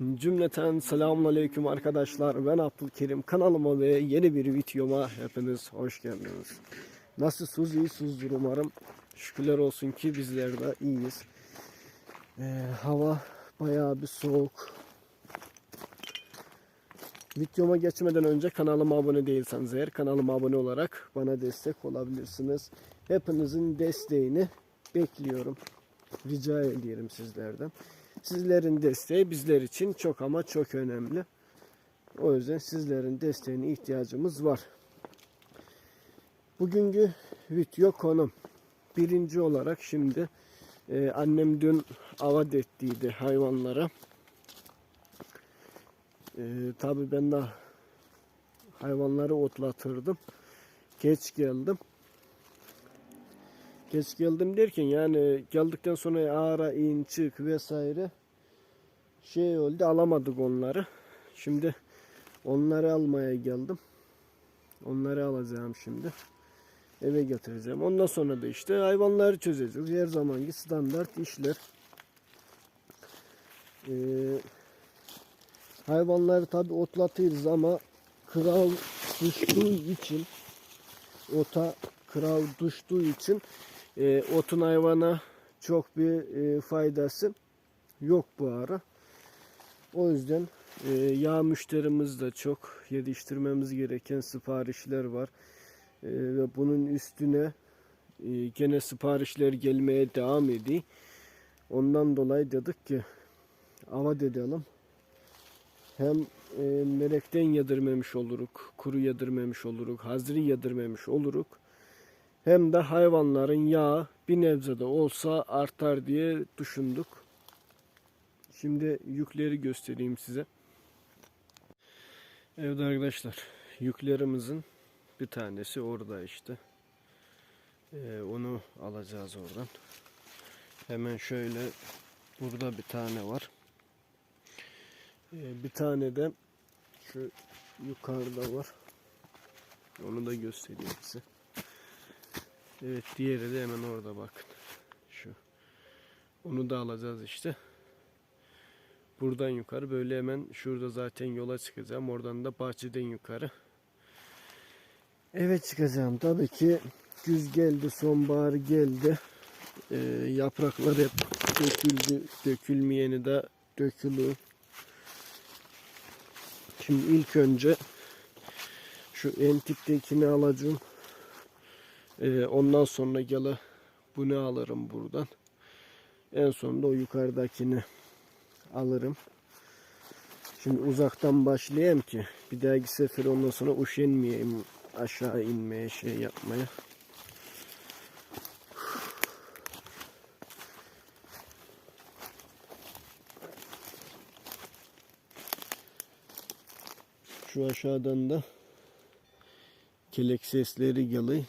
Cümleten selamun aleyküm arkadaşlar. Ben Abdülkerim. Kanalıma ve yeni bir videoma hepiniz hoş geldiniz. Nasılsınız? İyisiniz umarım. Şükürler olsun ki bizler de iyiyiz. Ee, hava bayağı bir soğuk. Videoma geçmeden önce kanalıma abone değilseniz eğer kanalıma abone olarak bana destek olabilirsiniz. Hepinizin desteğini bekliyorum. Rica ediyorum sizlerden. Sizlerin desteği bizler için çok ama çok önemli. O yüzden sizlerin desteğine ihtiyacımız var. Bugünkü video konum. Birinci olarak şimdi e, annem dün avad ettiydi hayvanlara. E, Tabi ben de hayvanları otlatırdım. Geç geldim. Geç geldim derken yani geldikten sonra ara in çık vesaire şey oldu alamadık onları. Şimdi onları almaya geldim. Onları alacağım şimdi. Eve getireceğim. Ondan sonra da işte hayvanları çözeceğiz. Her zamanki standart işler. Ee, hayvanları tabi otlatırız ama kral düştüğü için ota kral düştüğü için e, otun hayvana çok bir e, faydası yok bu ara. O yüzden e, yağ müşterimiz de çok yetiştirmemiz gereken siparişler var. E, ve bunun üstüne e, gene siparişler gelmeye devam ediyor. Ondan dolayı dedik ki ava dedelim. Hem e, melekten yedirmemiş oluruk, kuru yedirmemiş oluruk, hazri yedirmemiş oluruk. Hem de hayvanların yağı bir nebze de olsa artar diye düşündük. Şimdi yükleri göstereyim size. Evet arkadaşlar yüklerimizin bir tanesi orada işte. Ee, onu alacağız oradan. Hemen şöyle burada bir tane var. Ee, bir tane de şu yukarıda var. Onu da göstereyim size. Evet diğeri de hemen orada bakın. Şu. Onu da alacağız işte. Buradan yukarı böyle hemen şurada zaten yola çıkacağım. Oradan da bahçeden yukarı. Evet çıkacağım. Tabii ki güz geldi, sonbahar geldi. Ee, yapraklar hep döküldü. Dökülmeyeni de dökülü. Şimdi ilk önce şu en tiptekini alacağım. Ee, ondan sonra gele bunu alırım buradan. En sonunda o yukarıdakini alırım. Şimdi uzaktan başlayayım ki bir dahaki sefer ondan sonra üşenmeyeyim aşağı inmeye şey yapmaya. Şu aşağıdan da kelek sesleri geliyor.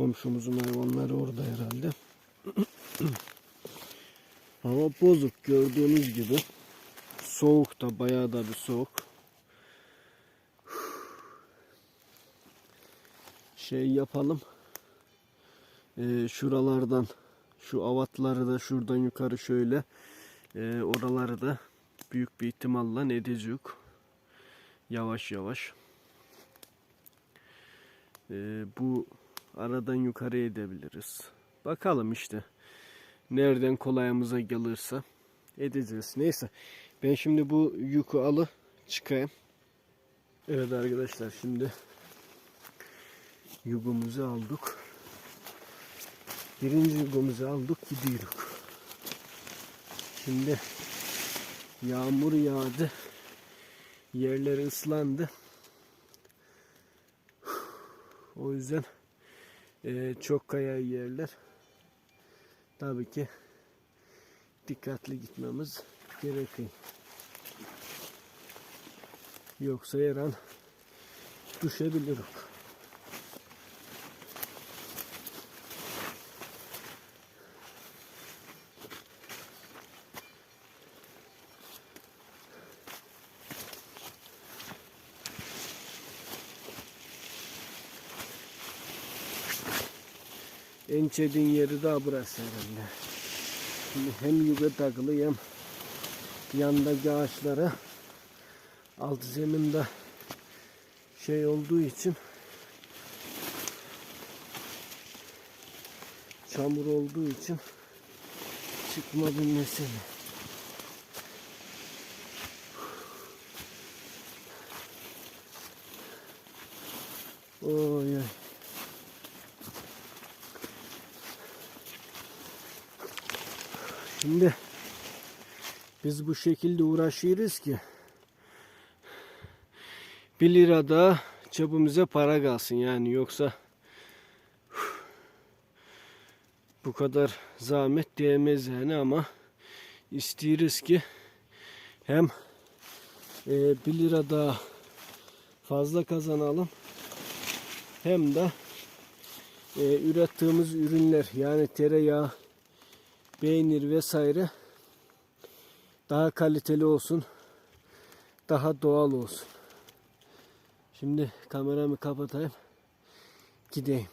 Komşumuzun hayvanları orada herhalde. Hava bozuk gördüğünüz gibi. Soğuk da bayağı da bir soğuk. Şey yapalım. Ee, şuralardan şu avatları da şuradan yukarı şöyle e, oraları da büyük bir ihtimalle edecek. Yavaş yavaş. Ee, bu aradan yukarı edebiliriz. Bakalım işte. Nereden kolayımıza gelirse edeceğiz. Neyse. Ben şimdi bu yükü alı çıkayım. Evet arkadaşlar şimdi yükümüzü aldık. Birinci yükümüzü aldık gidiyoruz. Şimdi yağmur yağdı. Yerler ıslandı. O yüzden ee, çok kaya yerler. Tabii ki dikkatli gitmemiz gerekiyor. Yoksa her an düşebiliriz. En çetin yeri daha burası herhalde. Şimdi hem yuga takılı hem yandaki ağaçlara alt zeminde şey olduğu için çamur olduğu için çıkma bir mesele. Oy oy. Şimdi biz bu şekilde uğraşıyoruz ki bir lira da cebimize para kalsın yani. Yoksa bu kadar zahmet değmez yani ama istiyoruz ki hem e, bir lira daha fazla kazanalım hem de e, ürettiğimiz ürünler yani tereyağı, peynir vesaire daha kaliteli olsun, daha doğal olsun. Şimdi kameramı kapatayım, gideyim.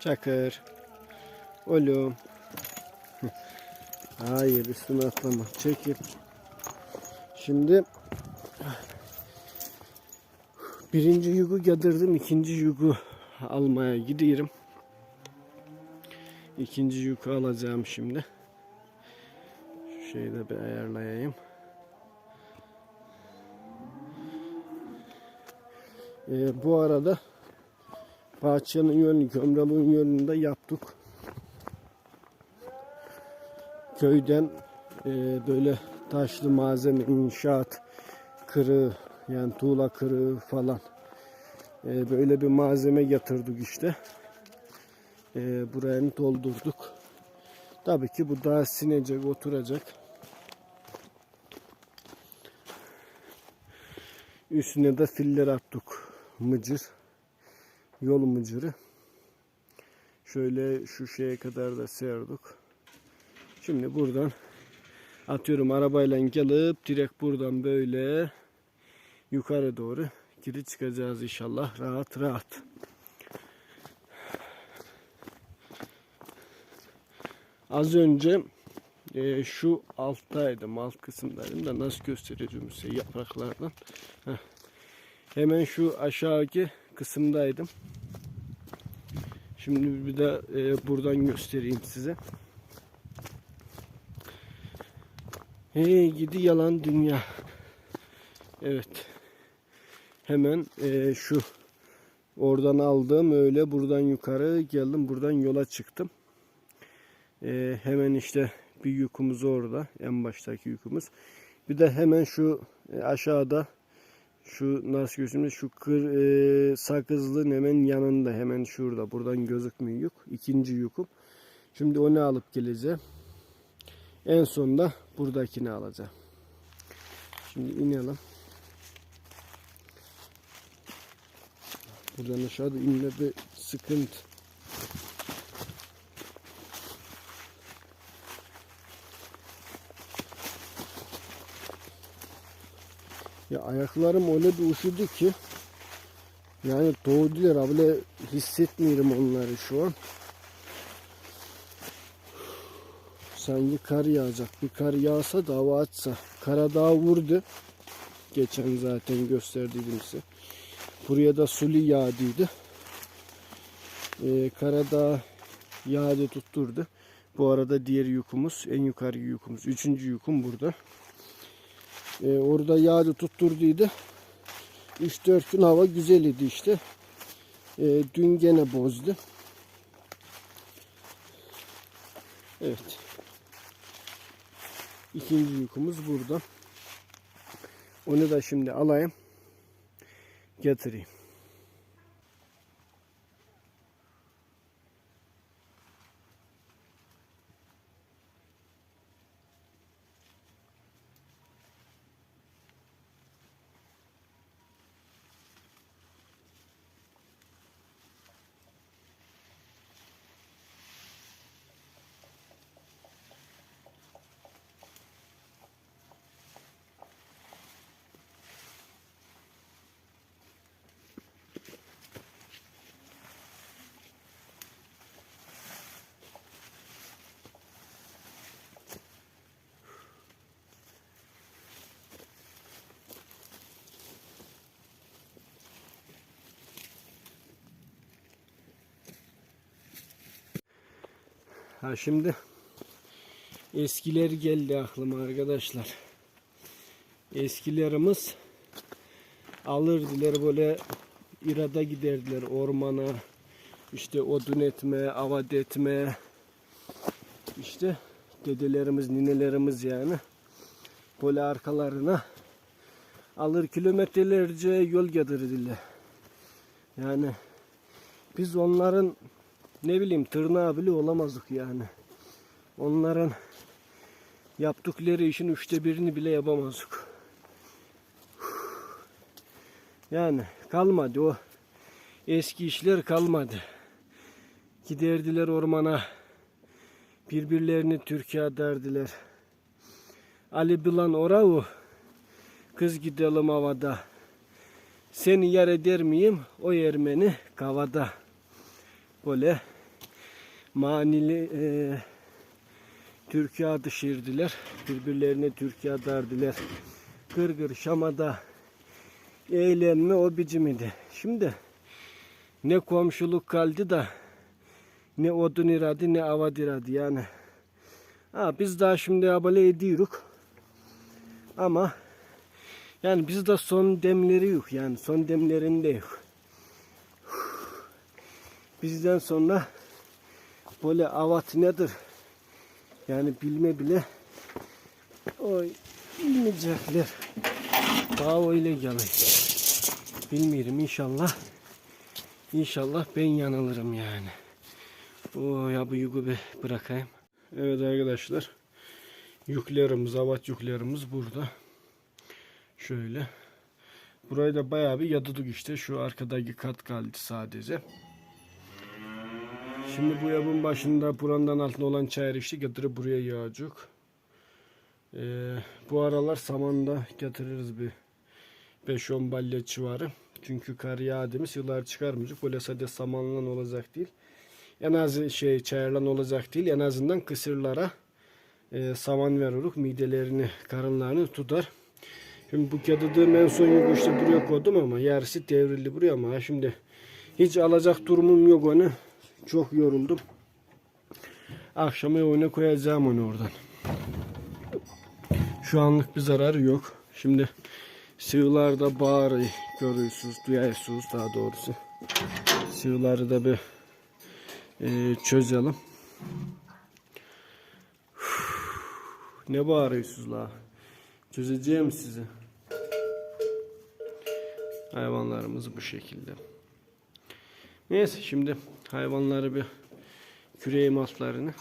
Çakır. Oğlum. Hayır üstüne atlama. Çekil. Şimdi birinci yükü getirdim. ikinci yükü almaya gidiyorum. İkinci yükü alacağım şimdi. Şu şeyi de bir ayarlayayım. Ee, bu arada bahçenin yönünü, kömralığın yönünü de yaptık. Köyden e, böyle taşlı malzeme, inşaat kırığı, yani tuğla kırığı falan e, böyle bir malzeme getirdik işte. E, buraya doldurduk. Tabii ki bu daha sinecek, oturacak. Üstüne de filler attık. Mıcır. Yol mıcırı. Şöyle şu şeye kadar da serdik. Şimdi buradan atıyorum arabayla gelip direkt buradan böyle yukarı doğru geri çıkacağız inşallah rahat rahat. Az önce e, şu alttaydım, alt kısımdaydım da nasıl göstereceğim size yapraklardan. Heh. Hemen şu aşağıki kısımdaydım. Şimdi bir de e, buradan göstereyim size. Hey gidi yalan dünya. Evet. Hemen e, şu oradan aldım öyle buradan yukarı geldim buradan yola çıktım. E, hemen işte bir yükümüz orada en baştaki yükümüz. Bir de hemen şu e, aşağıda şu nasıl gözümüz şu kır e, sakızlığın hemen yanında hemen şurada buradan gözükmüyor yük. ikinci yüküm. Şimdi onu alıp geleceğim. En sonunda buradakini alacağım. Şimdi inelim. Buradan aşağıda inme bir sıkıntı. Ya ayaklarım öyle bir üşüdü ki yani doğdular abla hissetmiyorum onları şu an. Sanki kar yağacak. Bir kar yağsa da hava açsa. Kara daha vurdu. Geçen zaten gösterdiydim size. Buraya da suli yağdıydı. Ee, Karadağ yağdı tutturdu. Bu arada diğer yükümüz, en yukarı yükümüz, üçüncü yüküm burada. Ee, orada yağdı tutturduydu. 3-4 gün hava güzel idi işte. Ee, dün gene bozdu. Evet. İkinci yükümüz burada. Onu da şimdi alayım. Getireyim. Ha şimdi eskiler geldi aklıma arkadaşlar. Eskilerimiz alırdılar böyle irada giderdiler ormana işte odun etme, avad etme işte dedelerimiz, ninelerimiz yani böyle arkalarına alır kilometrelerce yol getirirdiler. Yani biz onların ne bileyim tırnağı bile olamazdık yani. Onların yaptıkları işin üçte birini bile yapamazdık. Yani kalmadı o eski işler kalmadı. Giderdiler ormana birbirlerini Türkiye derdiler. Ali Bilan oravu kız gidelim havada. Seni yer eder miyim o Ermeni kavada. Böyle manili e, Türkiye adı şiirdiler. Birbirlerine Türkiye derdiler. Gırgır Şamada eğlenme o bicimidi. Şimdi ne komşuluk kaldı da ne odun iradı ne avad iradı yani. Ha, biz daha şimdi abone ediyoruz. Ama yani bizde son demleri yok yani son demlerinde yok. Bizden sonra böyle avat nedir? Yani bilme bile oy bilmeyecekler. Daha öyle gelir. Bilmiyorum inşallah. İnşallah ben yanılırım yani. O ya bu yükü bir bırakayım. Evet arkadaşlar. Yüklerimiz, avat yüklerimiz burada. Şöyle. Burayı da bayağı bir yadıdık işte. Şu arkadaki kat kaldı sadece. Şimdi bu yapın başında burandan altında olan çayır işte getirip buraya yağacak. Ee, bu aralar samanda getiririz bir 5-10 balya civarı. Çünkü kar yağdığımız yıllar çıkarmayacak. Böyle sadece samanla olacak değil. En az şey çayırlan olacak değil. En azından kısırlara e, saman veriyoruz. Midelerini, karınlarını tutar. Şimdi bu kedidığım en son yok buraya koydum ama yarısı devrildi buraya ama şimdi hiç alacak durumum yok onu. Çok yoruldum. Akşama oyuna koyacağım onu oradan. Şu anlık bir zararı yok. Şimdi sığlarda bağırı görüyorsunuz, duyuyorsunuz daha doğrusu. Sığları da bir e, çözelim. Ne bağırıyorsunuz la? Çözeceğim sizi. Hayvanlarımız bu şekilde. Neyse şimdi hayvanları bir küreyim altlarını.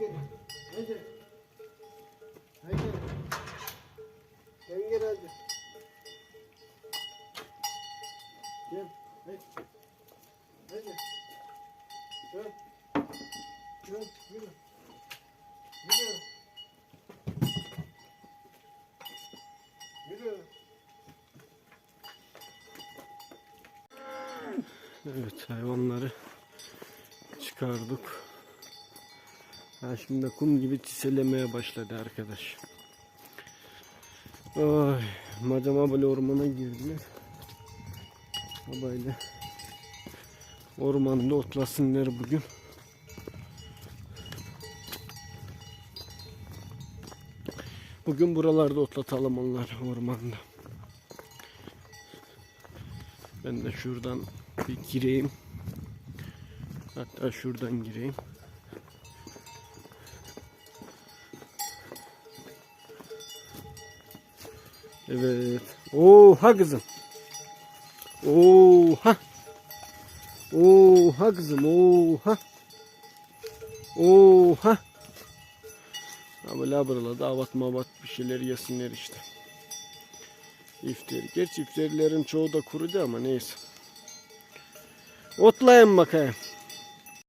geri. Hadi. Hadi. Sen geri hadi. Gel. Hadi. Hadi. Dön. Dön. Yürü. Yürü. Yürü. Evet hayvanları çıkardık. Ha şimdi kum gibi çiselemeye başladı arkadaş. Ay, madem böyle ormana girdiler. Babayla ormanda otlasınlar bugün. Bugün buralarda otlatalım onları ormanda. Ben de şuradan bir gireyim. Hatta şuradan gireyim. Evet. Oha kızım. Oha. Oha kızım. Oha. Oha. Ama labırla davat mavat bir şeyler yesinler işte. İftiri. Gerçi iftirlerin çoğu da kurudu ama neyse. Otlayın bakayım.